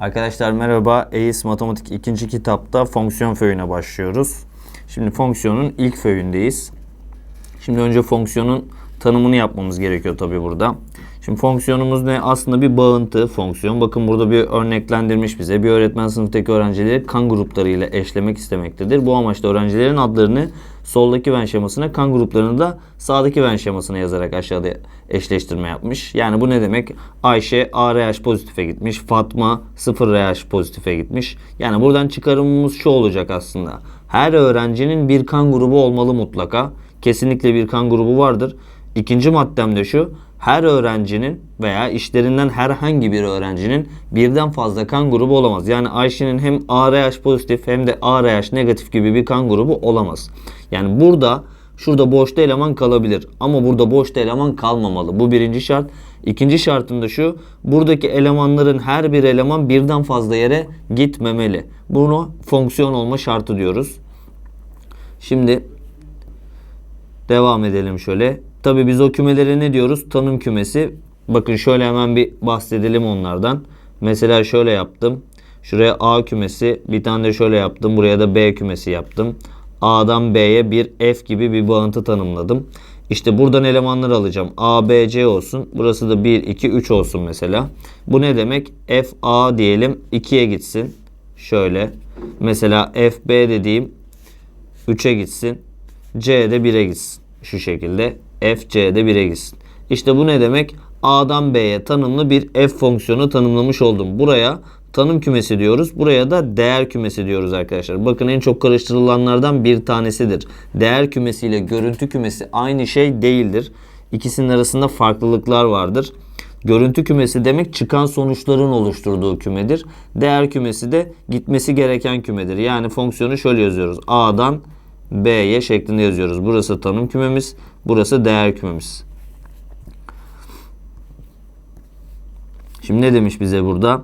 Arkadaşlar merhaba. EIS Matematik ikinci kitapta fonksiyon föyüne başlıyoruz. Şimdi fonksiyonun ilk föyündeyiz. Şimdi önce fonksiyonun tanımını yapmamız gerekiyor tabi burada. Şimdi fonksiyonumuz ne? Aslında bir bağıntı fonksiyon. Bakın burada bir örneklendirmiş bize. Bir öğretmen sınıftaki öğrencileri kan gruplarıyla eşlemek istemektedir. Bu amaçla öğrencilerin adlarını soldaki ven şemasına, kan gruplarını da sağdaki ven şemasına yazarak aşağıda eşleştirme yapmış. Yani bu ne demek? Ayşe ARH pozitife gitmiş. Fatma 0 RH pozitife gitmiş. Yani buradan çıkarımımız şu olacak aslında. Her öğrencinin bir kan grubu olmalı mutlaka. Kesinlikle bir kan grubu vardır. İkinci maddem de şu. Her öğrencinin veya işlerinden herhangi bir öğrencinin birden fazla kan grubu olamaz. Yani Ayşe'nin hem ARH pozitif hem de ARH negatif gibi bir kan grubu olamaz. Yani burada şurada boşta eleman kalabilir ama burada boşta eleman kalmamalı. Bu birinci şart. İkinci şartım da şu. Buradaki elemanların her bir eleman birden fazla yere gitmemeli. Bunu fonksiyon olma şartı diyoruz. Şimdi devam edelim şöyle. Tabi biz o kümelere ne diyoruz? Tanım kümesi. Bakın şöyle hemen bir bahsedelim onlardan. Mesela şöyle yaptım. Şuraya A kümesi, bir tane de şöyle yaptım. Buraya da B kümesi yaptım. A'dan B'ye bir F gibi bir bağıntı tanımladım. İşte buradan elemanlar alacağım. A, B, C olsun. Burası da 1, 2, 3 olsun mesela. Bu ne demek? F, A diyelim 2'ye gitsin. Şöyle. Mesela F, B dediğim 3'e gitsin. C de 1'e gitsin. Şu şekilde. F, C de 1'e gitsin. İşte bu ne demek? A'dan B'ye tanımlı bir F fonksiyonu tanımlamış oldum. Buraya tanım kümesi diyoruz. Buraya da değer kümesi diyoruz arkadaşlar. Bakın en çok karıştırılanlardan bir tanesidir. Değer kümesi ile görüntü kümesi aynı şey değildir. İkisinin arasında farklılıklar vardır. Görüntü kümesi demek çıkan sonuçların oluşturduğu kümedir. Değer kümesi de gitmesi gereken kümedir. Yani fonksiyonu şöyle yazıyoruz. A'dan B'ye şeklinde yazıyoruz. Burası tanım kümemiz, burası değer kümemiz. Şimdi ne demiş bize burada?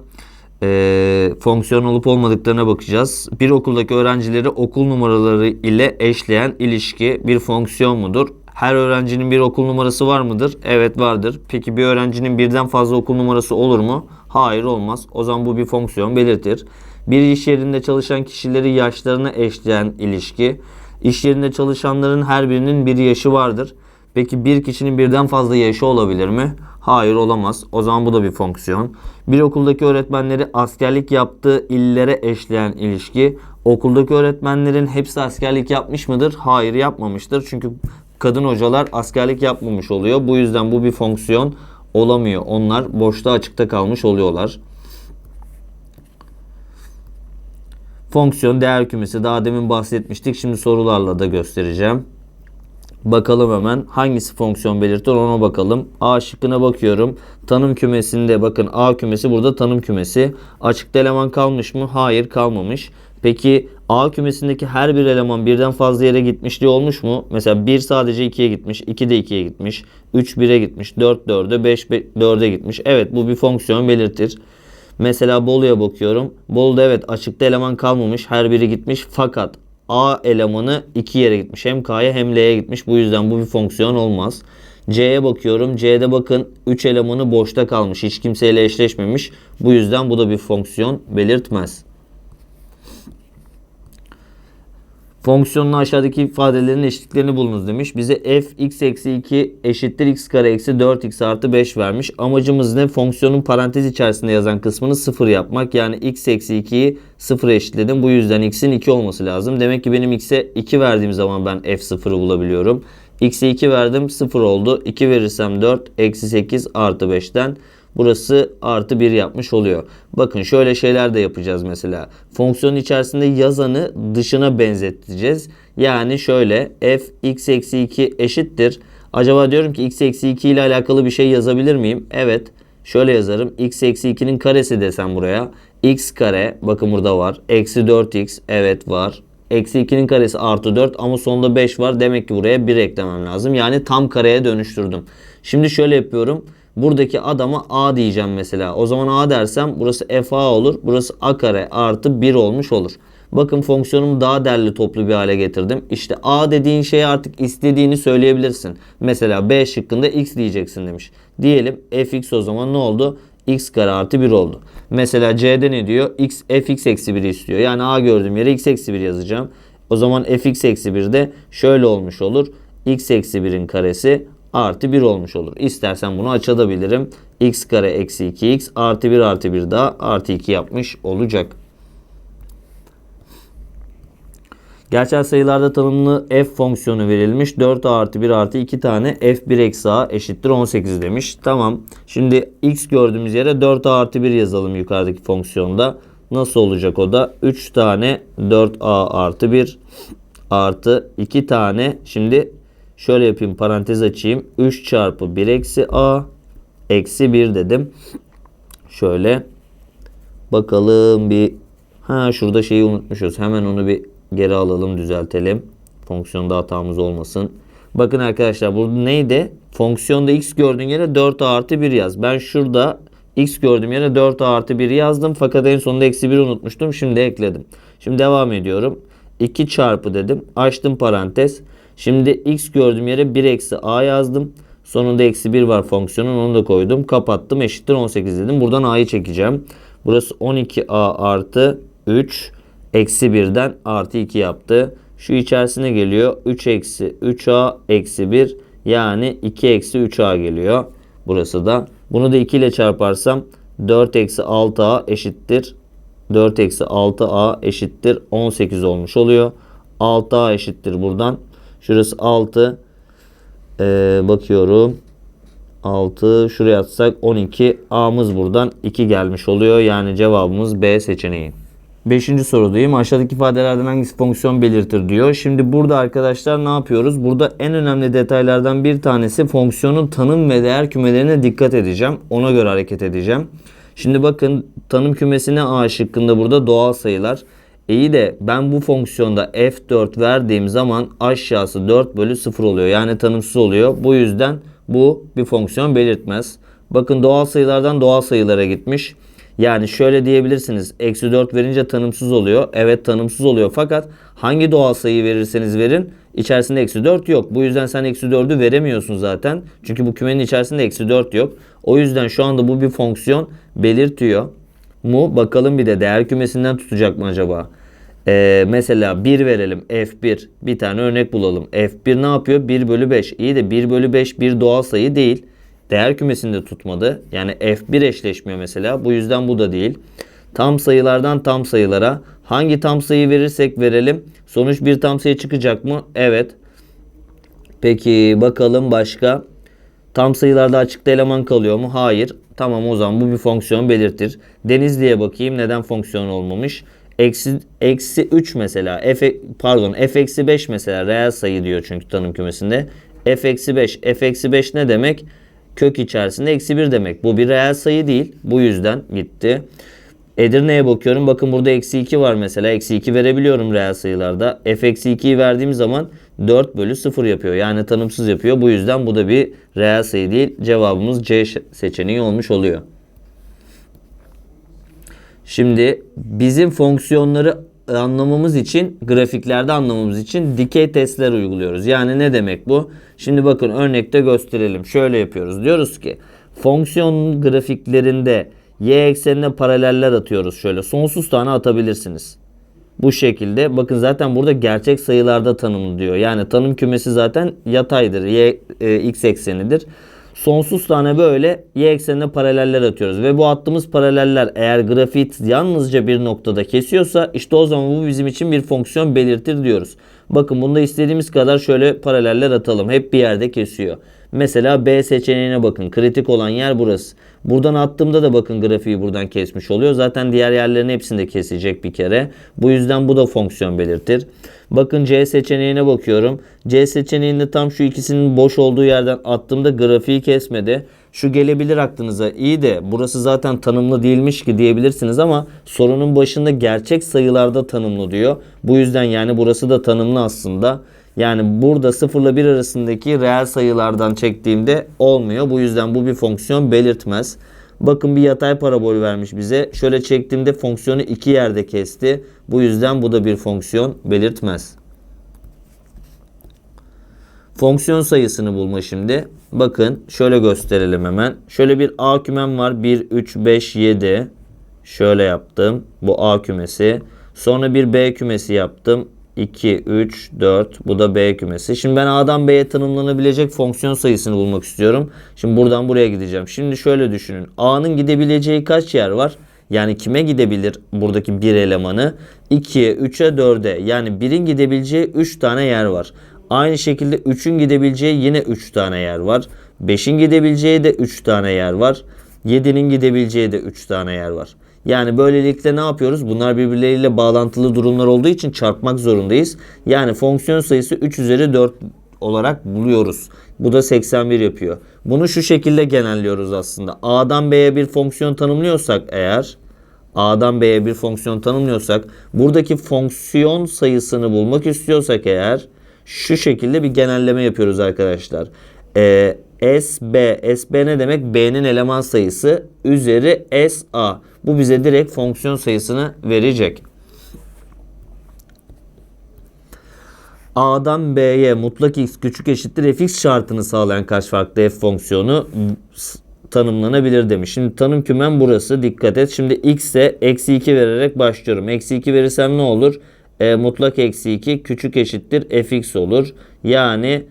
Ee, fonksiyon olup olmadıklarına bakacağız. Bir okuldaki öğrencileri okul numaraları ile eşleyen ilişki bir fonksiyon mudur? Her öğrencinin bir okul numarası var mıdır? Evet vardır. Peki bir öğrencinin birden fazla okul numarası olur mu? Hayır olmaz. O zaman bu bir fonksiyon belirtir. Bir iş yerinde çalışan kişileri yaşlarına eşleyen ilişki. İş yerinde çalışanların her birinin bir yaşı vardır. Peki bir kişinin birden fazla yaşı olabilir mi? Hayır olamaz. O zaman bu da bir fonksiyon. Bir okuldaki öğretmenleri askerlik yaptığı illere eşleyen ilişki. Okuldaki öğretmenlerin hepsi askerlik yapmış mıdır? Hayır yapmamıştır. Çünkü kadın hocalar askerlik yapmamış oluyor. Bu yüzden bu bir fonksiyon olamıyor. Onlar boşta açıkta kalmış oluyorlar. Fonksiyon değer kümesi daha demin bahsetmiştik. Şimdi sorularla da göstereceğim. Bakalım hemen hangisi fonksiyon belirtir ona bakalım. A şıkkına bakıyorum. Tanım kümesinde bakın A kümesi burada tanım kümesi. Açıkta eleman kalmış mı? Hayır kalmamış. Peki A kümesindeki her bir eleman birden fazla yere gitmişliği olmuş mu? Mesela 1 sadece 2'ye gitmiş, 2 de 2'ye gitmiş, 3 1'e gitmiş, 4 4'e, 5 4'e gitmiş. Evet bu bir fonksiyon belirtir. Mesela Bolu'ya bakıyorum. Bolu'da evet açıkta eleman kalmamış. Her biri gitmiş. Fakat A elemanı iki yere gitmiş. Hem K'ya hem L'ye gitmiş. Bu yüzden bu bir fonksiyon olmaz. C'ye bakıyorum. C'de bakın 3 elemanı boşta kalmış. Hiç kimseyle eşleşmemiş. Bu yüzden bu da bir fonksiyon belirtmez. Fonksiyonun aşağıdaki ifadelerin eşitliklerini bulunuz demiş. Bize f x eksi 2 eşittir x kare eksi 4x artı 5 vermiş. Amacımız ne? Fonksiyonun parantez içerisinde yazan kısmını 0 yapmak. Yani x eksi 2'yi 0 eşitledim. Bu yüzden x'in 2 olması lazım. Demek ki benim x'e 2 verdiğim zaman ben f0'ı bulabiliyorum. x'e 2 verdim 0 oldu. 2 verirsem 4 eksi 8 artı 5'ten Burası artı 1 yapmış oluyor. Bakın şöyle şeyler de yapacağız mesela. Fonksiyonun içerisinde yazanı dışına benzeteceğiz. Yani şöyle f x eksi 2 eşittir. Acaba diyorum ki x eksi 2 ile alakalı bir şey yazabilir miyim? Evet. Şöyle yazarım. x eksi 2'nin karesi desem buraya. x kare bakın burada var. Eksi 4x evet var. Eksi 2'nin karesi artı 4 ama sonunda 5 var. Demek ki buraya 1 eklemem lazım. Yani tam kareye dönüştürdüm. Şimdi şöyle yapıyorum. Buradaki adama A diyeceğim mesela. O zaman A dersem burası FA olur. Burası A kare artı 1 olmuş olur. Bakın fonksiyonumu daha derli toplu bir hale getirdim. İşte A dediğin şeye artık istediğini söyleyebilirsin. Mesela B şıkkında X diyeceksin demiş. Diyelim fx o zaman ne oldu? x kare artı 1 oldu. Mesela c'de ne diyor? x fx eksi 1 istiyor. Yani a gördüğüm yere x eksi 1 yazacağım. O zaman fx eksi 1 de şöyle olmuş olur. x eksi 1'in karesi artı 1 olmuş olur. İstersen bunu açabilirim. x kare eksi 2x artı 1 artı 1 daha artı 2 yapmış olacak. Gerçel sayılarda tanımlı f fonksiyonu verilmiş. 4a artı 1 artı 2 tane f1 eksi a eşittir 18 demiş. Tamam. Şimdi x gördüğümüz yere 4a artı 1 yazalım yukarıdaki fonksiyonda. Nasıl olacak o da? 3 tane 4a artı 1 artı 2 tane. Şimdi şöyle yapayım parantez açayım. 3 çarpı 1 eksi a eksi 1 dedim. Şöyle bakalım bir. Ha şurada şeyi unutmuşuz. Hemen onu bir geri alalım düzeltelim. Fonksiyonda hatamız olmasın. Bakın arkadaşlar burada neydi? Fonksiyonda x gördüğün yere 4a artı 1 yaz. Ben şurada x gördüğüm yere 4a artı 1 yazdım. Fakat en sonunda eksi 1 unutmuştum. Şimdi ekledim. Şimdi devam ediyorum. 2 çarpı dedim. Açtım parantez. Şimdi x gördüğüm yere 1 eksi a yazdım. Sonunda eksi 1 var fonksiyonun onu da koydum. Kapattım eşittir 18 dedim. Buradan a'yı çekeceğim. Burası 12a artı 3 eksi 1'den artı 2 yaptı. Şu içerisine geliyor. 3 eksi 3a eksi 1 yani 2 eksi 3a geliyor. Burası da. Bunu da 2 ile çarparsam 4 eksi 6a eşittir. 4 eksi 6a eşittir 18 olmuş oluyor. 6a eşittir buradan. Şurası 6. Ee, bakıyorum. 6 şuraya atsak 12. A'mız buradan 2 gelmiş oluyor. Yani cevabımız B seçeneği. Beşinci sorudayım. Aşağıdaki ifadelerden hangisi fonksiyon belirtir diyor. Şimdi burada arkadaşlar ne yapıyoruz? Burada en önemli detaylardan bir tanesi fonksiyonun tanım ve değer kümelerine dikkat edeceğim. Ona göre hareket edeceğim. Şimdi bakın tanım kümesine A şıkkında burada doğal sayılar. İyi de ben bu fonksiyonda f4 verdiğim zaman aşağısı 4 bölü 0 oluyor. Yani tanımsız oluyor. Bu yüzden bu bir fonksiyon belirtmez. Bakın doğal sayılardan doğal sayılara gitmiş. Yani şöyle diyebilirsiniz. Eksi 4 verince tanımsız oluyor. Evet tanımsız oluyor. Fakat hangi doğal sayıyı verirseniz verin içerisinde eksi 4 yok. Bu yüzden sen eksi 4'ü veremiyorsun zaten. Çünkü bu kümenin içerisinde eksi 4 yok. O yüzden şu anda bu bir fonksiyon belirtiyor mu? Bakalım bir de değer kümesinden tutacak mı acaba? Ee, mesela 1 verelim f1 bir tane örnek bulalım. f1 ne yapıyor? 1 bölü 5. İyi de 1 bölü 5 bir doğal sayı değil. Değer kümesinde tutmadı. Yani f1 eşleşmiyor mesela. Bu yüzden bu da değil. Tam sayılardan tam sayılara hangi tam sayı verirsek verelim sonuç bir tam sayı çıkacak mı? Evet. Peki bakalım başka. Tam sayılarda açıkta eleman kalıyor mu? Hayır. Tamam o zaman bu bir fonksiyon belirtir. Denizli'ye bakayım neden fonksiyon olmamış. Eksi, eksi 3 mesela. F, pardon f eksi 5 mesela reel sayı diyor çünkü tanım kümesinde. f eksi 5. f eksi 5 ne demek? Kök içerisinde eksi 1 demek. Bu bir reel sayı değil. Bu yüzden gitti. Edirne'ye bakıyorum. Bakın burada eksi 2 var mesela. Eksi 2 verebiliyorum reel sayılarda. f eksi 2'yi verdiğim zaman 4 bölü 0 yapıyor. Yani tanımsız yapıyor. Bu yüzden bu da bir reel sayı değil. Cevabımız C seçeneği olmuş oluyor. Şimdi bizim fonksiyonları anlamamız için, grafiklerde anlamamız için dikey testler uyguluyoruz. Yani ne demek bu? Şimdi bakın örnekte gösterelim. Şöyle yapıyoruz. Diyoruz ki fonksiyon grafiklerinde y eksenine paraleller atıyoruz. Şöyle sonsuz tane atabilirsiniz. Bu şekilde bakın zaten burada gerçek sayılarda tanımlı diyor. Yani tanım kümesi zaten yataydır. Y e, x eksenidir. Sonsuz tane böyle y eksenine paraleller atıyoruz. Ve bu attığımız paraleller eğer grafit yalnızca bir noktada kesiyorsa işte o zaman bu bizim için bir fonksiyon belirtir diyoruz. Bakın bunda istediğimiz kadar şöyle paraleller atalım. Hep bir yerde kesiyor. Mesela B seçeneğine bakın. Kritik olan yer burası. Buradan attığımda da bakın grafiği buradan kesmiş oluyor. Zaten diğer yerlerin hepsini de kesecek bir kere. Bu yüzden bu da fonksiyon belirtir. Bakın C seçeneğine bakıyorum. C seçeneğinde tam şu ikisinin boş olduğu yerden attığımda grafiği kesmedi. Şu gelebilir aklınıza. İyi de burası zaten tanımlı değilmiş ki diyebilirsiniz ama sorunun başında gerçek sayılarda tanımlı diyor. Bu yüzden yani burası da tanımlı aslında. Yani burada 0 ile 1 arasındaki reel sayılardan çektiğimde olmuyor. Bu yüzden bu bir fonksiyon belirtmez. Bakın bir yatay parabol vermiş bize. Şöyle çektiğimde fonksiyonu iki yerde kesti. Bu yüzden bu da bir fonksiyon belirtmez. Fonksiyon sayısını bulma şimdi. Bakın şöyle gösterelim hemen. Şöyle bir A kümem var. 1, 3, 5, 7. Şöyle yaptım. Bu A kümesi. Sonra bir B kümesi yaptım. 2, 3, 4. Bu da B kümesi. Şimdi ben A'dan B'ye tanımlanabilecek fonksiyon sayısını bulmak istiyorum. Şimdi buradan buraya gideceğim. Şimdi şöyle düşünün. A'nın gidebileceği kaç yer var? Yani kime gidebilir buradaki bir elemanı? 2'ye, 3'e, 4'e. Yani 1'in gidebileceği 3 tane yer var. Aynı şekilde 3'ün gidebileceği yine 3 tane yer var. 5'in gidebileceği de 3 tane yer var. 7'nin gidebileceği de 3 tane yer var. Yani böylelikle ne yapıyoruz? Bunlar birbirleriyle bağlantılı durumlar olduğu için çarpmak zorundayız. Yani fonksiyon sayısı 3 üzeri 4 olarak buluyoruz. Bu da 81 yapıyor. Bunu şu şekilde genelliyoruz aslında. A'dan B'ye bir fonksiyon tanımlıyorsak eğer A'dan B'ye bir fonksiyon tanımlıyorsak buradaki fonksiyon sayısını bulmak istiyorsak eğer şu şekilde bir genelleme yapıyoruz arkadaşlar. Ee, SB, SB ne demek? B'nin eleman sayısı üzeri SA. Bu bize direkt fonksiyon sayısını verecek. A'dan B'ye mutlak x küçük eşittir fx şartını sağlayan kaç farklı f fonksiyonu tanımlanabilir demiş. Şimdi tanım kümem burası. Dikkat et. Şimdi x'e eksi 2 vererek başlıyorum. Eksi 2 verirsem ne olur? E, mutlak eksi 2 küçük eşittir fx olur. Yani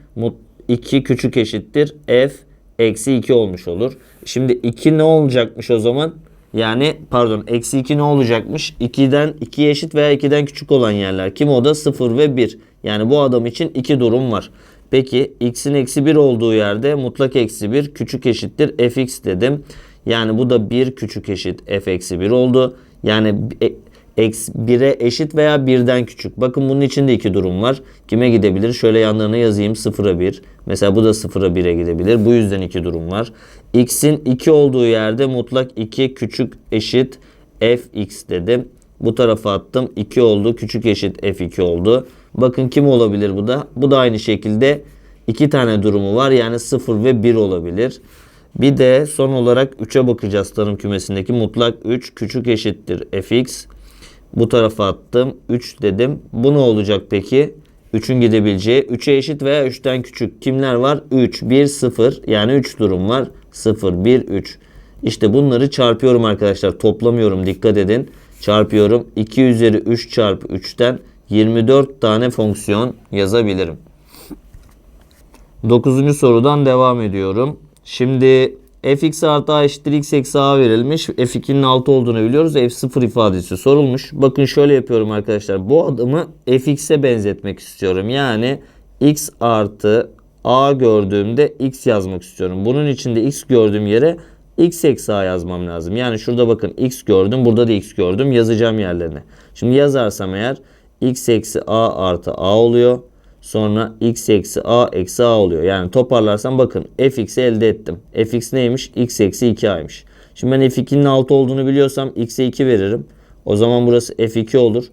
2 küçük eşittir f eksi 2 olmuş olur. Şimdi 2 ne olacakmış o zaman? Yani pardon eksi 2 ne olacakmış? 2'den 2 eşit veya 2'den küçük olan yerler. Kim o da 0 ve 1. Yani bu adam için iki durum var. Peki x'in eksi 1 olduğu yerde mutlak eksi 1 küçük eşittir fx dedim. Yani bu da 1 küçük eşit f eksi 1 oldu. Yani eksi 1'e eşit veya 1'den küçük. Bakın bunun içinde iki durum var. Kime gidebilir? Şöyle yanlarına yazayım 0'a 1. Mesela bu da 0'a 1'e gidebilir. Bu yüzden iki durum var. x'in 2 olduğu yerde mutlak 2 küçük eşit fx dedim. Bu tarafa attım. 2 oldu. Küçük eşit f2 oldu. Bakın kim olabilir bu da? Bu da aynı şekilde iki tane durumu var. Yani 0 ve 1 olabilir. Bir de son olarak 3'e bakacağız tanım kümesindeki mutlak 3 küçük eşittir fx. Bu tarafa attım. 3 dedim. Bu ne olacak peki? 3'ün gidebileceği 3'e eşit veya 3'ten küçük kimler var? 3, 1, 0 yani 3 durum var. 0, 1, 3. İşte bunları çarpıyorum arkadaşlar. Toplamıyorum dikkat edin. Çarpıyorum. 2 üzeri 3 çarpı 3'ten 24 tane fonksiyon yazabilirim. 9. sorudan devam ediyorum. Şimdi fx artı a eşittir x eksi a verilmiş. f2'nin 6 olduğunu biliyoruz. f0 ifadesi sorulmuş. Bakın şöyle yapıyorum arkadaşlar. Bu adımı fx'e benzetmek istiyorum. Yani x artı a gördüğümde x yazmak istiyorum. Bunun için de x gördüğüm yere x eksi a yazmam lazım. Yani şurada bakın x gördüm. Burada da x gördüm. Yazacağım yerlerine. Şimdi yazarsam eğer x eksi a artı a oluyor. Sonra x eksi a eksi a oluyor. Yani toparlarsam bakın fx'i elde ettim. fx neymiş? x eksi 2a'ymış. Şimdi ben f2'nin 6 olduğunu biliyorsam x'e 2 veririm. O zaman burası f2 olur.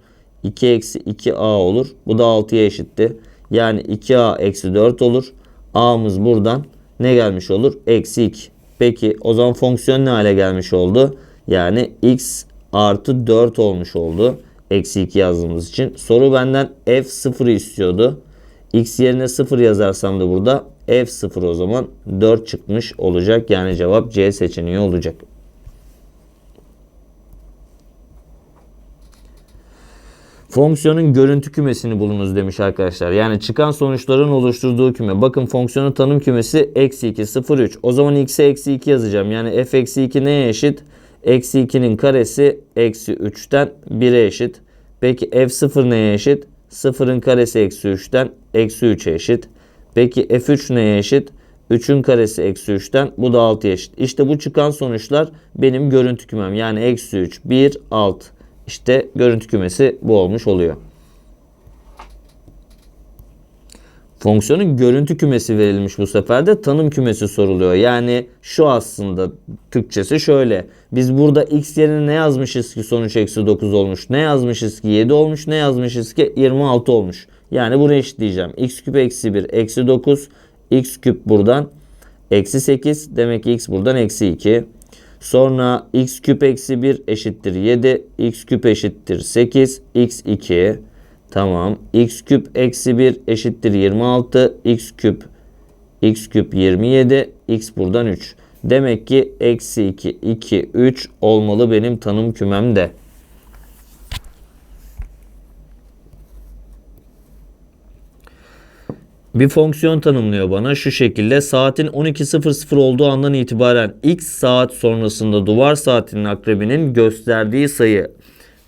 2 eksi 2a olur. Bu da 6'ya eşitti. Yani 2a eksi 4 olur. a'mız buradan ne gelmiş olur? Eksi 2. Peki o zaman fonksiyon ne hale gelmiş oldu? Yani x artı 4 olmuş oldu eksi 2 yazdığımız için. Soru benden f0 istiyordu. X yerine 0 yazarsam da burada f0 o zaman 4 çıkmış olacak. Yani cevap C seçeneği olacak. Fonksiyonun görüntü kümesini bulunuz demiş arkadaşlar. Yani çıkan sonuçların oluşturduğu küme. Bakın fonksiyonun tanım kümesi eksi 2, 0, 3. O zaman x'e eksi 2 yazacağım. Yani f eksi 2 neye eşit? Eksi 2'nin karesi eksi 3'ten 1'e eşit. Peki f0 neye eşit? 0'ın karesi eksi 3'ten eksi 3'e eşit. Peki f3 neye eşit? 3'ün karesi eksi 3'ten bu da 6'ya eşit. İşte bu çıkan sonuçlar benim görüntü kümem. Yani eksi 3, 1, 6. İşte görüntü kümesi bu olmuş oluyor. Fonksiyonun görüntü kümesi verilmiş bu sefer de tanım kümesi soruluyor. Yani şu aslında Türkçesi şöyle. Biz burada x yerine ne yazmışız ki sonuç eksi 9 olmuş? Ne yazmışız ki 7 olmuş? Ne yazmışız ki 26 olmuş? Yani bunu eşitleyeceğim. x küp eksi 1 eksi 9. x küp buradan eksi 8. Demek ki x buradan eksi 2. Sonra x küp eksi 1 eşittir 7. x küp eşittir 8. x 2. Tamam. x küp eksi 1 eşittir 26. x küp x küp 27. x buradan 3. Demek ki eksi 2, 2, 3 olmalı benim tanım kümemde. Bir fonksiyon tanımlıyor bana şu şekilde saatin 12.00 olduğu andan itibaren x saat sonrasında duvar saatinin akrebinin gösterdiği sayı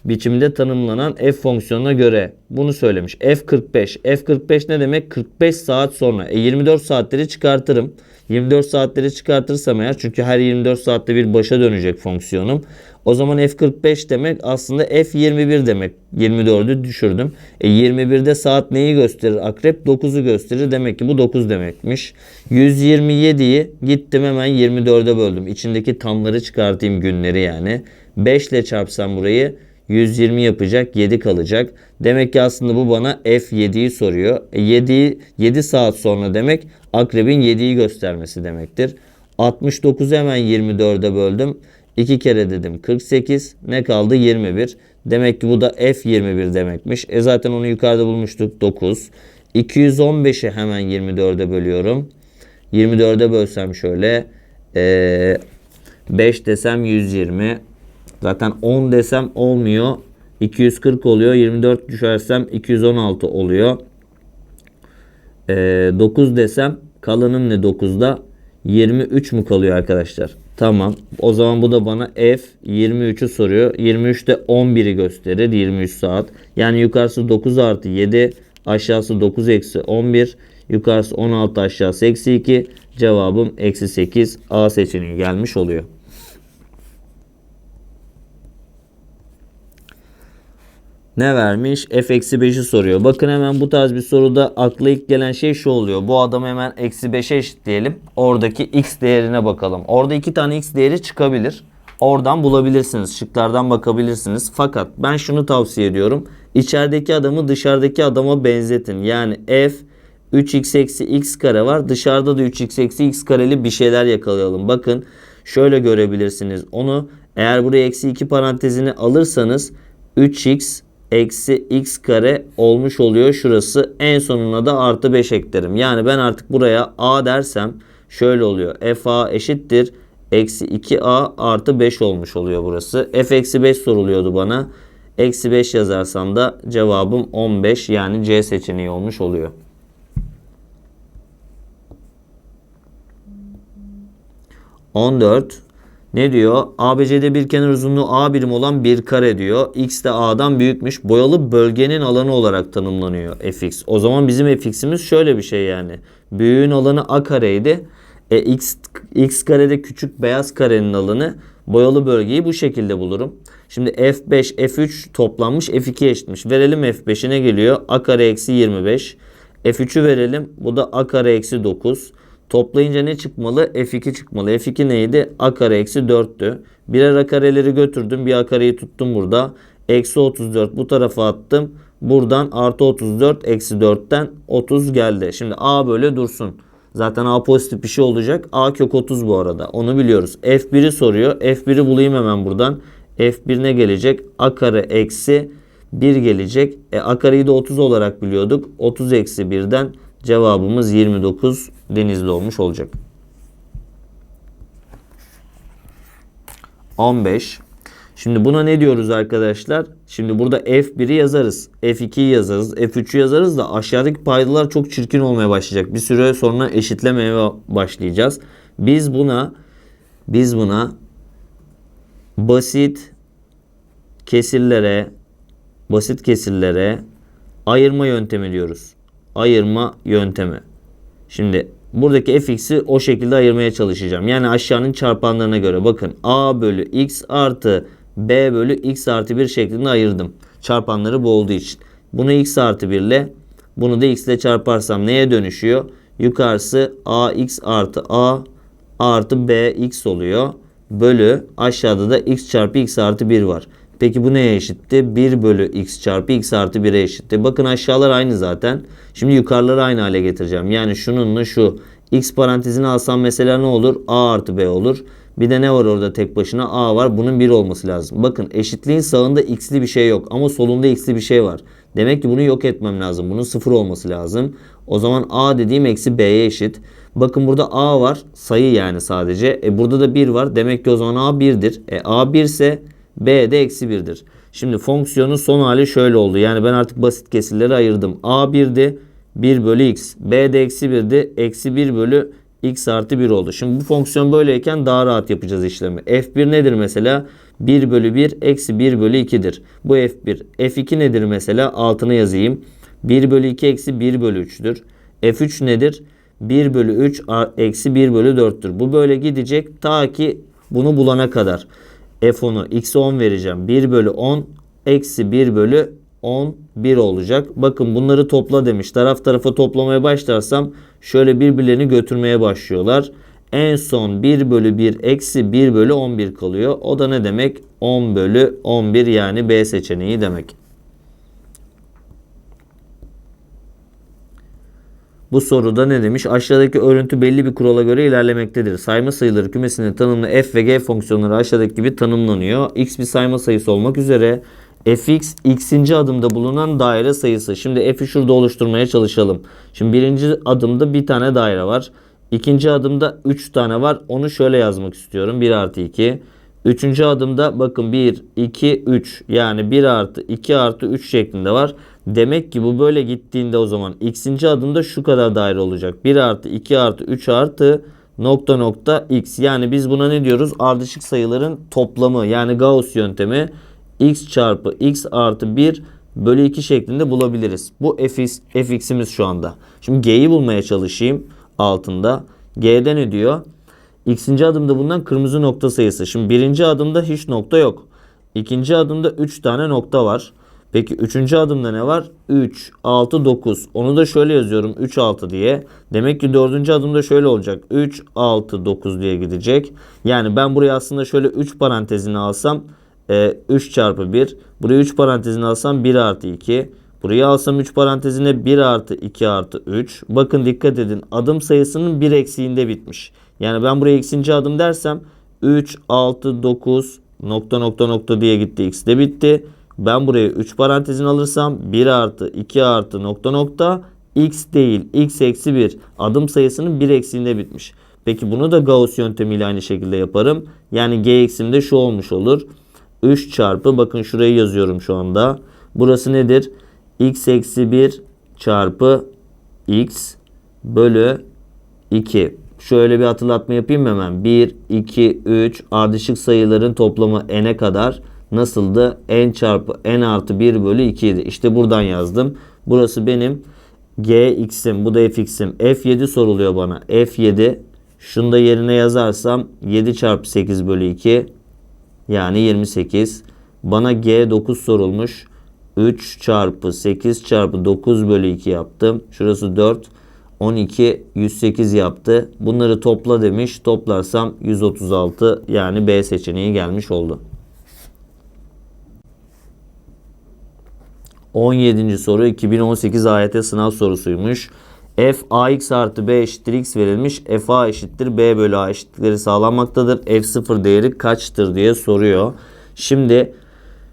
biçimde tanımlanan f fonksiyonuna göre bunu söylemiş. F45. F45 ne demek? 45 saat sonra. E 24 saatleri çıkartırım. 24 saatleri çıkartırsam eğer çünkü her 24 saatte bir başa dönecek fonksiyonum. O zaman F45 demek aslında F21 demek. 24'ü düşürdüm. E 21'de saat neyi gösterir? Akrep 9'u gösterir. Demek ki bu 9 demekmiş. 127'yi gittim hemen 24'e böldüm. İçindeki tamları çıkartayım günleri yani. 5 ile çarpsam burayı 120 yapacak 7 kalacak. Demek ki aslında bu bana F7'yi soruyor. E 7, 7 saat sonra demek akrebin 7'yi göstermesi demektir. 69'u hemen 24'e böldüm. 2 kere dedim 48. Ne kaldı? 21. Demek ki bu da F21 demekmiş. E zaten onu yukarıda bulmuştuk. 9. 215'i hemen 24'e bölüyorum. 24'e bölsem şöyle. Ee, 5 desem 120. Zaten 10 desem olmuyor. 240 oluyor. 24 düşersem 216 oluyor. Ee, 9 desem kalanım ne 9'da? 23 mu kalıyor arkadaşlar? Tamam. O zaman bu da bana F 23'ü soruyor. 23 de 11'i gösterir. 23 saat. Yani yukarısı 9 artı 7. Aşağısı 9 eksi 11. Yukarısı 16 aşağısı eksi 2. Cevabım eksi 8. A seçeneği gelmiş oluyor. Ne vermiş? f eksi 5'i soruyor. Bakın hemen bu tarz bir soruda akla ilk gelen şey şu oluyor. Bu adamı hemen eksi 5'e eşitleyelim. Oradaki x değerine bakalım. Orada iki tane x değeri çıkabilir. Oradan bulabilirsiniz. Şıklardan bakabilirsiniz. Fakat ben şunu tavsiye ediyorum. İçerideki adamı dışarıdaki adama benzetin. Yani f 3x eksi x kare var. Dışarıda da 3x eksi x kareli bir şeyler yakalayalım. Bakın şöyle görebilirsiniz. Onu eğer buraya eksi 2 parantezini alırsanız 3x eksi x kare olmuş oluyor şurası. En sonuna da artı 5 eklerim. Yani ben artık buraya a dersem şöyle oluyor. fa eşittir. Eksi 2a artı 5 olmuş oluyor burası. f eksi 5 soruluyordu bana. Eksi 5 yazarsam da cevabım 15 yani C seçeneği olmuş oluyor. On dört. Ne diyor? ABC'de bir kenar uzunluğu A birim olan bir kare diyor. X de A'dan büyükmüş. Boyalı bölgenin alanı olarak tanımlanıyor fx. O zaman bizim fx'imiz şöyle bir şey yani. Büyüğün alanı A kareydi. E, x, x karede küçük beyaz karenin alanı boyalı bölgeyi bu şekilde bulurum. Şimdi f5, f3 toplanmış f2 eşitmiş. Verelim f5'i ne geliyor? a kare eksi 25. f3'ü verelim. Bu da a kare eksi 9. Toplayınca ne çıkmalı? F2 çıkmalı. F2 neydi? A kare eksi 4'tü. Birer A kareleri götürdüm. Bir A kareyi tuttum burada. Eksi 34 bu tarafa attım. Buradan artı 34 eksi 4'ten 30 geldi. Şimdi A böyle dursun. Zaten A pozitif bir şey olacak. A kök 30 bu arada. Onu biliyoruz. F1'i soruyor. F1'i bulayım hemen buradan. F1 ne gelecek? A kare eksi 1 gelecek. E, A kareyi de 30 olarak biliyorduk. 30 eksi 1'den Cevabımız 29 denizli olmuş olacak. 15. Şimdi buna ne diyoruz arkadaşlar? Şimdi burada F1'i yazarız. F2'yi yazarız. F3'ü yazarız da aşağıdaki paydalar çok çirkin olmaya başlayacak. Bir süre sonra eşitlemeye başlayacağız. Biz buna biz buna basit kesirlere basit kesirlere ayırma yöntemi diyoruz ayırma yöntemi. Şimdi buradaki fx'i o şekilde ayırmaya çalışacağım. Yani aşağının çarpanlarına göre bakın a bölü x artı b bölü x artı 1 şeklinde ayırdım. Çarpanları bu olduğu için. Bunu x artı 1 ile bunu da x ile çarparsam neye dönüşüyor? Yukarısı ax artı a artı bx oluyor. Bölü aşağıda da x çarpı x artı 1 var. Peki bu neye eşitti? 1 bölü x çarpı x artı 1'e eşitti. Bakın aşağılar aynı zaten. Şimdi yukarıları aynı hale getireceğim. Yani şununla şu x parantezini alsam mesela ne olur? a artı b olur. Bir de ne var orada tek başına? a var. Bunun 1 olması lazım. Bakın eşitliğin sağında x'li bir şey yok. Ama solunda x'li bir şey var. Demek ki bunu yok etmem lazım. Bunun 0 olması lazım. O zaman a dediğim eksi b'ye eşit. Bakın burada A var. Sayı yani sadece. E burada da 1 var. Demek ki o zaman A 1'dir. E A 1 ise B de eksi 1'dir. Şimdi fonksiyonun son hali şöyle oldu. Yani ben artık basit kesirleri ayırdım. A 1'di. 1 bölü x. B de eksi 1'di. Eksi 1 bölü x artı 1 oldu. Şimdi bu fonksiyon böyleyken daha rahat yapacağız işlemi. F1 nedir mesela? 1 bölü 1 eksi 1 bölü 2'dir. Bu F1. F2 nedir mesela? Altına yazayım. 1 bölü 2 eksi 1 bölü 3'tür. F3 nedir? 1 bölü 3 a- eksi 1 bölü 4'tür. Bu böyle gidecek ta ki bunu bulana kadar. F10'u x'e 10 vereceğim. 1 bölü 10 eksi 1 bölü 10 1 olacak. Bakın bunları topla demiş. Taraf tarafa toplamaya başlarsam şöyle birbirlerini götürmeye başlıyorlar. En son 1 bölü 1 eksi 1 bölü 11 kalıyor. O da ne demek? 10 bölü 11 yani B seçeneği demek. Bu soruda ne demiş? Aşağıdaki örüntü belli bir kurala göre ilerlemektedir. Sayma sayıları kümesinin tanımlı f ve g fonksiyonları aşağıdaki gibi tanımlanıyor. x bir sayma sayısı olmak üzere fx x'inci adımda bulunan daire sayısı. Şimdi f'i şurada oluşturmaya çalışalım. Şimdi birinci adımda bir tane daire var. İkinci adımda 3 tane var. Onu şöyle yazmak istiyorum. 1 artı 2. Üçüncü adımda bakın 1, 2, 3 yani 1 artı 2 artı 3 şeklinde var. Demek ki bu böyle gittiğinde o zaman x'inci adımda şu kadar daire olacak. 1 artı 2 artı 3 artı nokta nokta x. Yani biz buna ne diyoruz? Ardışık sayıların toplamı yani Gauss yöntemi x çarpı x artı 1 bölü 2 şeklinde bulabiliriz. Bu fx, fx'imiz şu anda. Şimdi g'yi bulmaya çalışayım altında. G'de ne diyor? X'inci adımda bulunan kırmızı nokta sayısı. Şimdi birinci adımda hiç nokta yok. İkinci adımda 3 tane nokta var. Peki üçüncü adımda ne var? 3, 6, 9. Onu da şöyle yazıyorum 3, 6 diye. Demek ki dördüncü adımda şöyle olacak. 3, 6, 9 diye gidecek. Yani ben buraya aslında şöyle 3 parantezini alsam e, 3 çarpı 1. Buraya 3 parantezini alsam 1 artı 2. Buraya alsam 3 parantezine 1 artı 2 artı 3. Bakın dikkat edin adım sayısının 1 eksiğinde bitmiş. Yani ben buraya x'inci adım dersem 3, 6, 9 nokta nokta nokta diye gitti x de bitti. Ben buraya 3 parantezini alırsam 1 artı 2 artı nokta nokta x değil x eksi 1 adım sayısının 1 eksiğinde bitmiş. Peki bunu da Gauss yöntemiyle aynı şekilde yaparım. Yani g eksim de şu olmuş olur. 3 çarpı bakın şurayı yazıyorum şu anda. Burası nedir? x eksi 1 çarpı x bölü 2. Şöyle bir hatırlatma yapayım hemen? 1, 2, 3 ardışık sayıların toplamı n'e kadar nasıldı? n çarpı n artı 1 bölü 2 idi. İşte buradan yazdım. Burası benim gx'im. Bu da fx'im. f7 soruluyor bana. f7 şunu da yerine yazarsam 7 çarpı 8 bölü 2 yani 28. Bana G9 sorulmuş. 3 çarpı 8 çarpı 9 bölü 2 yaptım. Şurası 4. 12 108 yaptı. Bunları topla demiş. Toplarsam 136 yani B seçeneği gelmiş oldu. 17. soru 2018 AYT sınav sorusuymuş. F ax artı b eşittir x verilmiş. F a eşittir b bölü a eşitlikleri sağlanmaktadır. F0 değeri kaçtır diye soruyor. Şimdi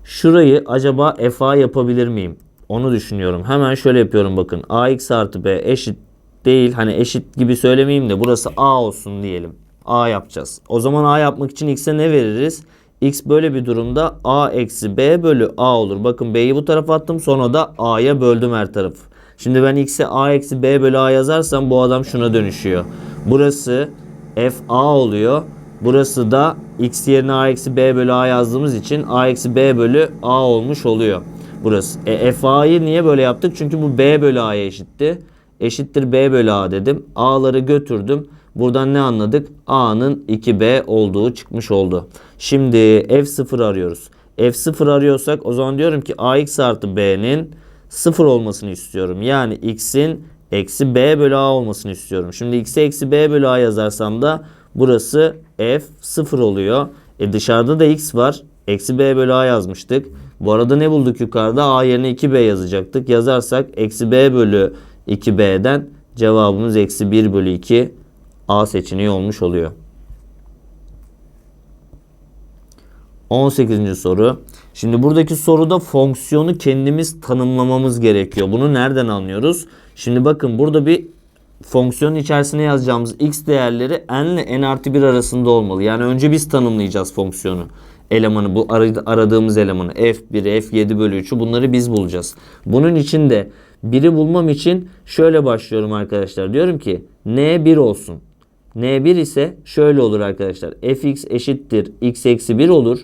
şurayı acaba f a yapabilir miyim? Onu düşünüyorum. Hemen şöyle yapıyorum bakın. ax artı b eşit değil. Hani eşit gibi söylemeyeyim de burası a olsun diyelim. a yapacağız. O zaman a yapmak için x'e ne veririz? X böyle bir durumda a eksi b bölü a olur. Bakın b'yi bu tarafa attım sonra da a'ya böldüm her tarafı. Şimdi ben x'e a eksi b bölü a yazarsam bu adam şuna dönüşüyor. Burası f a oluyor. Burası da x yerine a eksi b bölü a yazdığımız için a eksi b bölü a olmuş oluyor. Burası. E, f a'yı niye böyle yaptık? Çünkü bu b bölü a'ya eşitti. Eşittir b bölü a dedim. a'ları götürdüm. Buradan ne anladık? A'nın 2B olduğu çıkmış oldu. Şimdi F0 arıyoruz. F0 arıyorsak o zaman diyorum ki AX artı B'nin 0 olmasını istiyorum. Yani X'in eksi B bölü A olmasını istiyorum. Şimdi X'e eksi B bölü A yazarsam da burası F0 oluyor. E dışarıda da X var. Eksi B bölü A yazmıştık. Bu arada ne bulduk yukarıda? A yerine 2B yazacaktık. Yazarsak eksi B bölü 2B'den cevabımız eksi 1 bölü 2 A seçeneği olmuş oluyor. 18. soru. Şimdi buradaki soruda fonksiyonu kendimiz tanımlamamız gerekiyor. Bunu nereden anlıyoruz? Şimdi bakın burada bir fonksiyonun içerisine yazacağımız x değerleri n ile n artı 1 arasında olmalı. Yani önce biz tanımlayacağız fonksiyonu. Elemanı bu ar- aradığımız elemanı f1, f7 bölü 3'ü bunları biz bulacağız. Bunun için de biri bulmam için şöyle başlıyorum arkadaşlar. Diyorum ki n1 olsun. N1 ise şöyle olur arkadaşlar. fx eşittir x eksi 1 olur.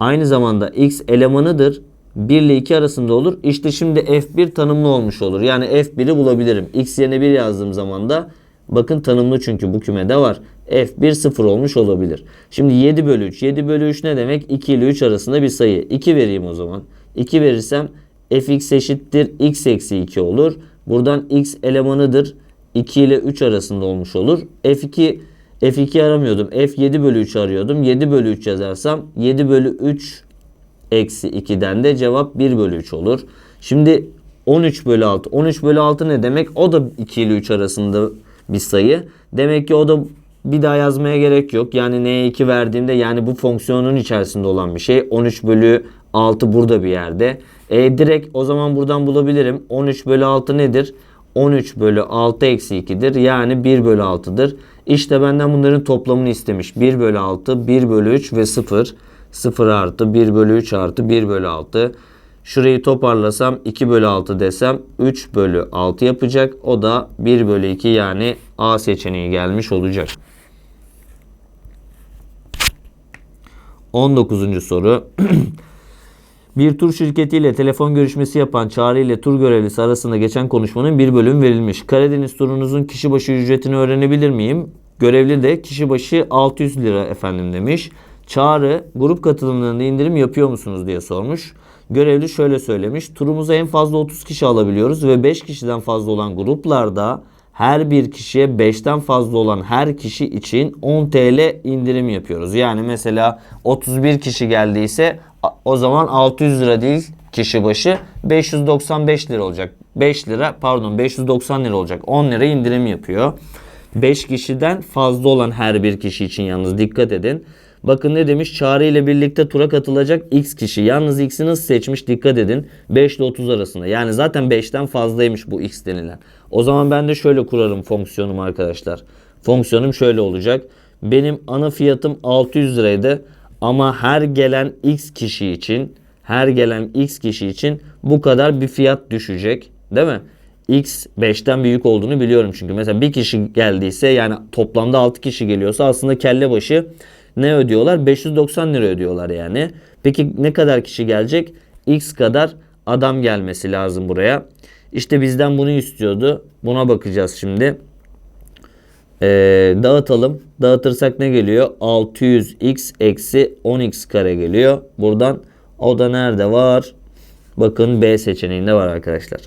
Aynı zamanda x elemanıdır. 1 ile 2 arasında olur. İşte şimdi f1 tanımlı olmuş olur. Yani f1'i bulabilirim. x yerine 1 yazdığım zaman da bakın tanımlı çünkü bu kümede var. f1 0 olmuş olabilir. Şimdi 7 bölü 3. 7 bölü 3 ne demek? 2 ile 3 arasında bir sayı. 2 vereyim o zaman. 2 verirsem fx eşittir x eksi 2 olur. Buradan x elemanıdır. 2 ile 3 arasında olmuş olur. f2 F2 aramıyordum. F7 bölü 3 arıyordum. 7 bölü 3 yazarsam 7 bölü 3 eksi 2'den de cevap 1 bölü 3 olur. Şimdi 13 bölü 6. 13 bölü 6 ne demek? O da 2 ile 3 arasında bir sayı. Demek ki o da bir daha yazmaya gerek yok. Yani neye 2 verdiğimde yani bu fonksiyonun içerisinde olan bir şey. 13 bölü 6 burada bir yerde. E, direkt o zaman buradan bulabilirim. 13 bölü 6 nedir? 13 bölü 6 eksi 2'dir. Yani 1 bölü 6'dır. İşte benden bunların toplamını istemiş. 1 bölü 6, 1 bölü 3 ve 0. 0 artı 1 bölü 3 artı 1 bölü 6. Şurayı toparlasam 2 bölü 6 desem 3 bölü 6 yapacak. O da 1 bölü 2 yani A seçeneği gelmiş olacak. 19. soru. Bir tur şirketiyle telefon görüşmesi yapan Çağrı ile tur görevlisi arasında geçen konuşmanın bir bölüm verilmiş. Karadeniz turunuzun kişi başı ücretini öğrenebilir miyim? Görevli de kişi başı 600 lira efendim demiş. Çağrı grup katılımlarında indirim yapıyor musunuz diye sormuş. Görevli şöyle söylemiş. Turumuza en fazla 30 kişi alabiliyoruz ve 5 kişiden fazla olan gruplarda her bir kişiye 5'ten fazla olan her kişi için 10 TL indirim yapıyoruz. Yani mesela 31 kişi geldiyse o zaman 600 lira değil kişi başı 595 lira olacak. 5 lira pardon 590 lira olacak. 10 lira indirim yapıyor. 5 kişiden fazla olan her bir kişi için yalnız dikkat edin. Bakın ne demiş? Çağrı ile birlikte tura katılacak X kişi. Yalnız X'i nasıl seçmiş? Dikkat edin. 5 ile 30 arasında. Yani zaten 5'ten fazlaymış bu X denilen. O zaman ben de şöyle kurarım fonksiyonumu arkadaşlar. Fonksiyonum şöyle olacak. Benim ana fiyatım 600 liraydı. Ama her gelen X kişi için her gelen X kişi için bu kadar bir fiyat düşecek. Değil mi? X 5'ten büyük olduğunu biliyorum çünkü. Mesela bir kişi geldiyse yani toplamda 6 kişi geliyorsa aslında kelle başı ne ödüyorlar? 590 lira ödüyorlar yani. Peki ne kadar kişi gelecek? X kadar adam gelmesi lazım buraya. İşte bizden bunu istiyordu. Buna bakacağız şimdi. Ee, dağıtalım. Dağıtırsak ne geliyor? 600x eksi 10x kare geliyor. Buradan o da nerede var? Bakın B seçeneğinde var arkadaşlar.